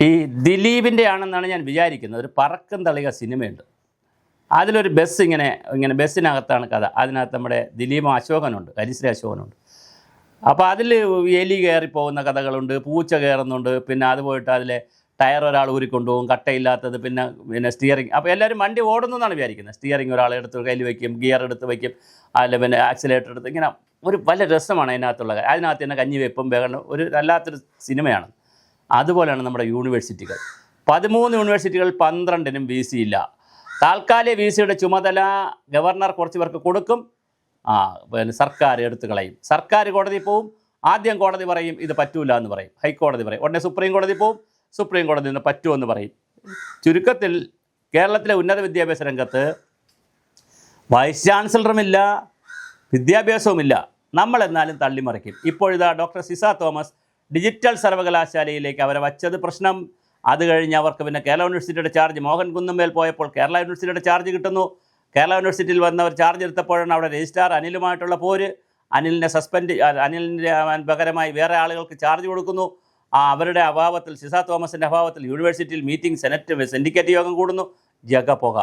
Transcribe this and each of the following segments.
ഈ ദിലീപിന്റെ ആണെന്നാണ് ഞാൻ വിചാരിക്കുന്നത്. ഒരു പറക്കം തളിക സിനിമയുണ്ട്. അതിലൊരു ബസ് ഇങ്ങനെ ഇങ്ങനെ ബസ്സിനകത്താണ് കഥ. അതിനകത്ത് നമ്മുടെ ദിലീപ് അശോകനുണ്ട് ഹരിശ്രീ അശോകനുണ്ട്. അപ്പോൾ അതിൽ എലി കയറി പോകുന്ന കഥകളുണ്ട് പൂച്ച കയറുന്നുണ്ട് പിന്നെ അത് പോയിട്ട് അതിലെ ടയർ ഒരാൾ ഊരിക്കൊണ്ടുപോകും കട്ടയില്ലാത്തത് പിന്നെ പിന്നെ സ്റ്റിയറിംഗ് അപ്പോൾ എല്ലാവരും വണ്ടി ഓടുന്നു എന്നാണ് വിചാരിക്കുന്നത്. സ്റ്റിയറിംഗ് ഒരാൾ എടുത്ത് കയ്യിൽ വയ്ക്കും ഗിയർ എടുത്ത് വയ്ക്കും അതിൽ പിന്നെ ആക്സിലേറ്റർ എടുത്ത് ഇങ്ങനെ ഒരു വലിയ രസമാണ് അതിനകത്തുള്ള. അതിനകത്ത് തന്നെ കഞ്ഞി വെപ്പും ബഹളം ഒരു വല്ലാത്തൊരു സിനിമയാണ്. അതുപോലെയാണ് നമ്മുടെ യൂണിവേഴ്സിറ്റികൾ. പതിമൂന്ന് യൂണിവേഴ്സിറ്റികൾ പന്ത്രണ്ടിനും വി സി ഇല്ല. താൽക്കാലിക വി സിയുടെ ചുമതല ഗവർണർ കുറച്ച് പേർക്ക് കൊടുക്കും. ആ പിന്നെ സർക്കാർ എടുത്തു കളയും. സർക്കാർ കോടതി പോവും. ആദ്യം കോടതി പറയും ഇത് പറ്റൂല എന്ന് പറയും. ഹൈക്കോടതി പറയും. ഉടനെ സുപ്രീം കോടതി പോവും. സുപ്രീം കോടതി നിന്ന് പറ്റുമെന്ന് പറയും. ചുരുക്കത്തിൽ കേരളത്തിലെ ഉന്നത വിദ്യാഭ്യാസ രംഗത്ത് വൈസ് ചാൻസലറുമില്ല വിദ്യാഭ്യാസവുമില്ല നമ്മളെന്നാലും തള്ളിമറിക്കും. ഇപ്പോഴിതാ ഡോക്ടർ സിസ തോമസ് ഡിജിറ്റൽ സർവകലാശാലയിലേക്ക് അവരെ വച്ചത് പ്രശ്നം. അത് കഴിഞ്ഞ് അവർക്ക് പിന്നെ കേരള യൂണിവേഴ്സിറ്റിയുടെ ചാർജ് മോഹൻ കുന്നുമേൽ പോയപ്പോൾ കേരള യൂണിവേഴ്സിറ്റിയുടെ ചാർജ് കിട്ടുന്നു. കേരള യൂണിവേഴ്സിറ്റിയിൽ വന്നവർ ചാർജ് എടുത്തപ്പോഴാണ് അവിടെ രജിസ്ട്രാർ അനിലുമായിട്ടുള്ള പോര്. അനിലിനെ സസ്പെൻഡ് അനിലിന്റെ പകരമായി വേറെ ആളുകൾക്ക് ചാർജ് കൊടുക്കുന്നു. അവരുടെ അഭാവത്തിൽ സിസ തോമസിന്റെ അഭാവത്തിൽ യൂണിവേഴ്സിറ്റിയിൽ മീറ്റിംഗ് സെനറ്റ് സിൻഡിക്കേറ്റ് യോഗം കൂടുന്നു. ജഗ പുക.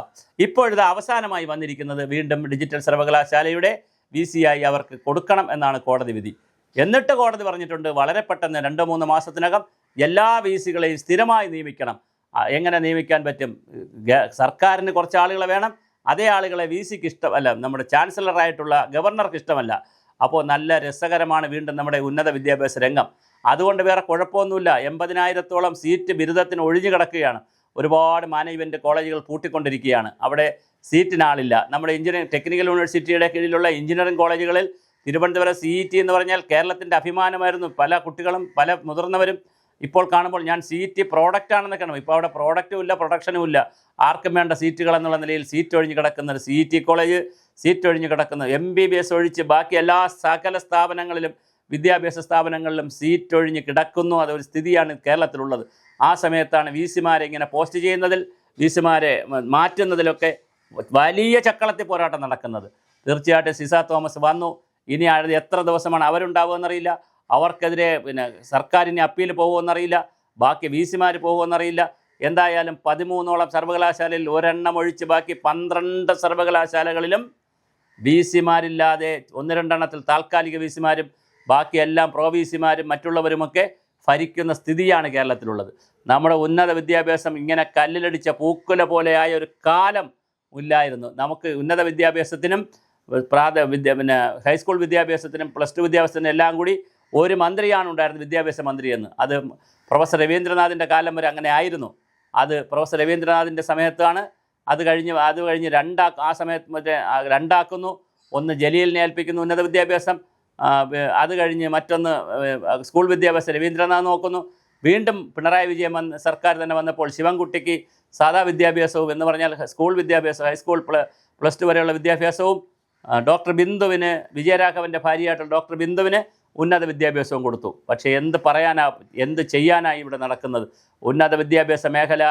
ഇപ്പോഴത് അവസാനമായി വന്നിരിക്കുന്നത് വീണ്ടും ഡിജിറ്റൽ സർവകലാശാലയുടെ വി അവർക്ക് കൊടുക്കണം എന്നാണ് കോടതി വിധി. എന്നിട്ട് കോടതി പറഞ്ഞിട്ടുണ്ട് വളരെ പെട്ടെന്ന് രണ്ടോ മൂന്ന് മാസത്തിനകം എല്ലാ വി സികളെയും സ്ഥിരമായി നിയമിക്കണം. എങ്ങനെ നിയമിക്കാൻ പറ്റും? സർക്കാരിന് കുറച്ച് ആളുകളെ വേണം. അതേ ആളുകളെ വി സിക്ക് ഇഷ്ടമല്ല നമ്മുടെ ചാൻസലറായിട്ടുള്ള ഗവർണർക്ക് ഇഷ്ടമല്ല. അപ്പോൾ നല്ല രസകരമാണ് വീണ്ടും നമ്മുടെ ഉന്നത വിദ്യാഭ്യാസ രംഗം. അതുകൊണ്ട് വേറെ കുഴപ്പമൊന്നുമില്ല. എൺപതിനായിരത്തോളം സീറ്റ് ബിരുദത്തിന് ഒഴിഞ്ഞു കിടക്കുകയാണ്. ഒരുപാട് മാനേജ്മെന്റ് കോളേജുകൾ പൂട്ടിക്കൊണ്ടിരിക്കുകയാണ്. അവിടെ സീറ്റിനാളില്ല. നമ്മുടെ എഞ്ചിനീയറിംഗ് ടെക്നിക്കൽ യൂണിവേഴ്സിറ്റിയുടെ കീഴിലുള്ള എഞ്ചിനീയറിംഗ് കോളേജുകളിൽ തിരുവനന്തപുരം സി ഇ ടി എന്ന് പറഞ്ഞാൽ കേരളത്തിന്റെ അഭിമാനമായിരുന്നു. പല കുട്ടികളും പല മുതിർന്നവരും ഇപ്പോൾ കാണുമ്പോൾ ഞാൻ സി ടി പ്രോഡക്റ്റ് ആണെന്നൊക്കെയാണ് ഇപ്പോൾ അവിടെ പ്രോഡക്റ്റും ഇല്ല പ്രൊഡക്ഷനും ഇല്ല. ആർക്കും വേണ്ട സീറ്റുകൾ എന്നുള്ള നിലയിൽ സീറ്റ് ഒഴിഞ്ഞ് കിടക്കുന്ന ഒരു സി ടി കോളേജ് സീറ്റ് ഒഴിഞ്ഞ് കിടക്കുന്നത് എം ബി ബി എസ് ഒഴിച്ച് ബാക്കി എല്ലാ സകല സ്ഥാപനങ്ങളിലും വിദ്യാഭ്യാസ സ്ഥാപനങ്ങളിലും സീറ്റ് ഒഴിഞ്ഞ് കിടക്കുന്നു. അതൊരു സ്ഥിതിയാണ് കേരളത്തിലുള്ളത്. ആ സമയത്താണ് വി സിമാരെ ഇങ്ങനെ പോസ്റ്റ് ചെയ്യുന്നതിൽ വി സിമാരെ മാറ്റുന്നതിലൊക്കെ വലിയ ചക്കളത്തിൽ പോരാട്ടം നടക്കുന്നത്. തീർച്ചയായിട്ടും സിസ തോമസ് വന്നു. ഇനി അടുത്ത എത്ര ദിവസമാണ് അവരുണ്ടാവുമെന്നറിയില്ല അവർക്കെതിരെ പിന്നെ സർക്കാരിന് അപ്പീൽ പോകുമെന്നറിയില്ല ബാക്കി വി സിമാർ പോകുമെന്നറിയില്ല എന്തായാലും പതിമൂന്നോളം സർവകലാശാലയിൽ ഒരെണ്ണം ഒഴിച്ച് ബാക്കി പന്ത്രണ്ട് സർവകലാശാലകളിലും വി സിമാരില്ലാതെ ഒന്ന് രണ്ടെണ്ണത്തിൽ താൽക്കാലിക വി സിമാരും ബാക്കിയെല്ലാം പ്രോ വി സിമാരും മറ്റുള്ളവരുമൊക്കെ ഭരിക്കുന്ന സ്ഥിതിയാണ് കേരളത്തിലുള്ളത്. നമ്മുടെ ഉന്നത വിദ്യാഭ്യാസം ഇങ്ങനെ കല്ലിലടിച്ച പൂക്കുല പോലെയായ ഒരു കാലം ഇല്ലായിരുന്നു. നമുക്ക് ഉന്നത വിദ്യാഭ്യാസത്തിനും പ്രാഥ വിദ്യ പിന്നെ ഹൈസ്കൂൾ വിദ്യാഭ്യാസത്തിനും പ്ലസ് ടു വിദ്യാഭ്യാസത്തിനും എല്ലാം കൂടി ഒരു മന്ത്രിയാണ് ഉണ്ടായിരുന്നത് വിദ്യാഭ്യാസ മന്ത്രി എന്ന്. അത് പ്രൊഫസർ രവീന്ദ്രനാഥിന്റെ കാലം വരെ അങ്ങനെ ആയിരുന്നു. അത് പ്രൊഫസർ രവീന്ദ്രനാഥിന്റെ സമയത്താണ് അത് കഴിഞ്ഞ് അത് കഴിഞ്ഞ് രണ്ടാ ആ സമയത്ത് മറ്റേ രണ്ടാക്കുന്നു. ഒന്ന് ജലീലിനെ ഏൽപ്പിക്കുന്നു ഉന്നത വിദ്യാഭ്യാസം. അത് കഴിഞ്ഞ് മറ്റൊന്ന് സ്കൂൾ വിദ്യാഭ്യാസം രവീന്ദ്രനാഥ് നോക്കുന്നു. വീണ്ടും പിണറായി വിജയൻ വന്ന് സർക്കാർ തന്നെ വന്നപ്പോൾ ശിവൻകുട്ടിക്ക് സാധാ വിദ്യാഭ്യാസവും എന്ന് പറഞ്ഞാൽ സ്കൂൾ വിദ്യാഭ്യാസം ഹൈസ്കൂൾ പ്ലസ് ടു വരെയുള്ള വിദ്യാഭ്യാസവും ഡോക്ടർ ബിന്ദുവിന് വിജയരാഘവന്റെ ഭാര്യയായിട്ടുള്ള ഡോക്ടർ ബിന്ദുവിന് ഉന്നത വിദ്യാഭ്യാസവും കൊടുത്തു. പക്ഷേ എന്ത് പറയാനാ എന്ത് ചെയ്യാനായി ഇവിടെ നടക്കുന്നത്? ഉന്നത വിദ്യാഭ്യാസ മേഖല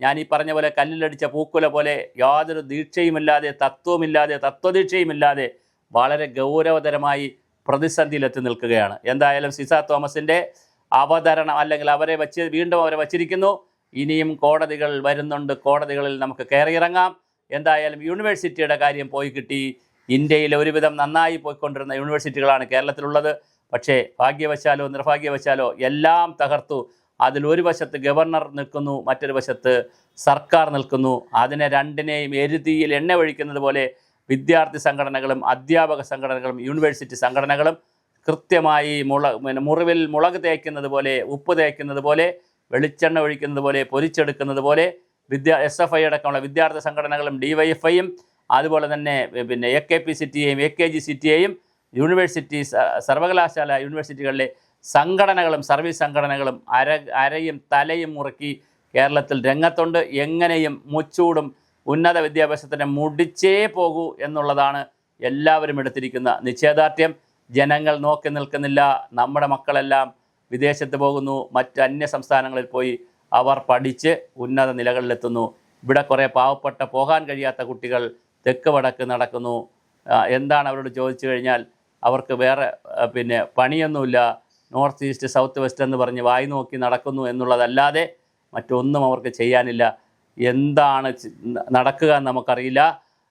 ഞാൻ ഈ പറഞ്ഞ പോലെ കല്ലിലടിച്ച പൂക്കുല പോലെ യാതൊരു ദീക്ഷയുമില്ലാതെ തത്വമില്ലാതെ തത്വദീക്ഷയുമില്ലാതെ വളരെ ഗൗരവതരമായി പ്രതിസന്ധിയിലെത്തി നിൽക്കുകയാണ്. എന്തായാലും സിസ തോമസിന്റെ അവതരണം അല്ലെങ്കിൽ അവരെ വച്ച് വീണ്ടും അവരെ വച്ചിരിക്കുന്നു. ഇനിയും കോടതികൾ വരുന്നുണ്ട്. കോടതികളിൽ നമുക്ക് കയറിയിറങ്ങാം എന്തായാലും യൂണിവേഴ്സിറ്റിയുടെ കാര്യം പോയി കിട്ടി. ഇന്ത്യയിൽ ഒരുവിധം നന്നായി പോയിക്കൊണ്ടിരുന്ന യൂണിവേഴ്സിറ്റികളാണ് കേരളത്തിലുള്ളത്. പക്ഷേ ഭാഗ്യവശാലോ നിർഭാഗ്യവശാലോ എല്ലാം തകർത്തു. അതിൽ ഒരു വശത്ത് ഗവർണർ നിൽക്കുന്നു മറ്റൊരു വശത്ത് സർക്കാർ നിൽക്കുന്നു. അതിനെ രണ്ടിനെയും എരുതിയിൽ എണ്ണ ഒഴിക്കുന്നത് പോലെ വിദ്യാർത്ഥി സംഘടനകളും അധ്യാപക സംഘടനകളും യൂണിവേഴ്സിറ്റി സംഘടനകളും കൃത്യമായി മുള പിന്നെ മുറിവിൽ മുളക് തേക്കുന്നത് പോലെ ഉപ്പ് തേക്കുന്നത് പോലെ വെളിച്ചെണ്ണ ഒഴിക്കുന്നത് പോലെ പൊരിച്ചെടുക്കുന്നത് പോലെ വിദ്യാ എസ് എഫ് ഐ അടക്കമുള്ള വിദ്യാർത്ഥി സംഘടനകളും ഡി വൈ എഫ് ഐയും അതുപോലെ തന്നെ പിന്നെ എ കെ പി സിറ്റിയെയും എ കെ ജി സിറ്റിയെയും യൂണിവേഴ്സിറ്റി സർവകലാശാല യൂണിവേഴ്സിറ്റികളിലെ സംഘടനകളും സർവീസ് സംഘടനകളും അര അരയും തലയും മുറുക്കി കേരളത്തിൽ രംഗത്തുണ്ട്. എങ്ങനെയും മുച്ചൂടും ഉന്നത വിദ്യാഭ്യാസത്തിനെ മുടിച്ചേ പോകൂ എന്നുള്ളതാണ് എല്ലാവരും എടുത്തിരിക്കുന്ന നിശ്ചയദാർഢ്യം. ജനങ്ങൾ നോക്കി നിൽക്കുന്നില്ല. നമ്മുടെ മക്കളെല്ലാം വിദേശത്ത് പോകുന്നു. മറ്റ് അന്യ സംസ്ഥാനങ്ങളിൽ പോയി അവർ പഠിച്ച് ഉന്നത നിലകളിലെത്തുന്നു. ഇവിടെ കുറേ പാവപ്പെട്ട പോകാൻ കഴിയാത്ത കുട്ടികൾ തെക്ക് വടക്ക് നടക്കുന്നു. എന്താണ് അവരോട് ചോദിച്ചു കഴിഞ്ഞാൽ അവർക്ക് വേറെ പിന്നെ പണിയൊന്നുമില്ല. നോർത്ത് ഈസ്റ്റ് സൗത്ത് വെസ്റ്റ് എന്ന് പറഞ്ഞ് വായി നോക്കി നടക്കുന്നു എന്നുള്ളതല്ലാതെ മറ്റൊന്നും അവർക്ക് ചെയ്യാനില്ല. എന്താണ് നടക്കുക എന്ന് നമുക്കറിയില്ല.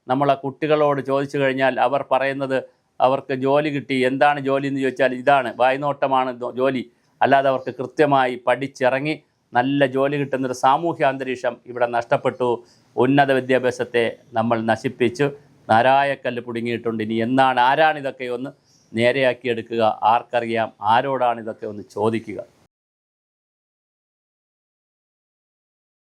നമ്മളെ കുട്ടികളോട് ചോദിച്ചു കഴിഞ്ഞാൽ അവർ പറയുന്നത് അവർക്ക് ജോലി കിട്ടി. എന്താണ് ജോലി എന്ന് ചോദിച്ചാൽ ഇതാണ്. വായ്നോട്ടമാണ് ജോലി. അല്ലാതെ അവർക്ക് കൃത്യമായി പഠിച്ചിറങ്ങി നല്ല ജോലി കിട്ടുന്നൊരു സാമൂഹ്യ അന്തരീക്ഷം ഇവിടെ നഷ്ടപ്പെട്ടു. ഉന്നത വിദ്യാഭ്യാസത്തെ നമ്മൾ നശിപ്പിച്ചു. നാരായക്കല്ല് പുടുങ്ങിയിട്ടുണ്ട്. ഇനി എന്നാണ് ആരാണിതൊക്കെ ഒന്ന് നേരെയാക്കിയെടുക്കുക ആർക്കറിയാം? ആരോടാണിതൊക്കെ ഒന്ന് ചോദിക്കുക?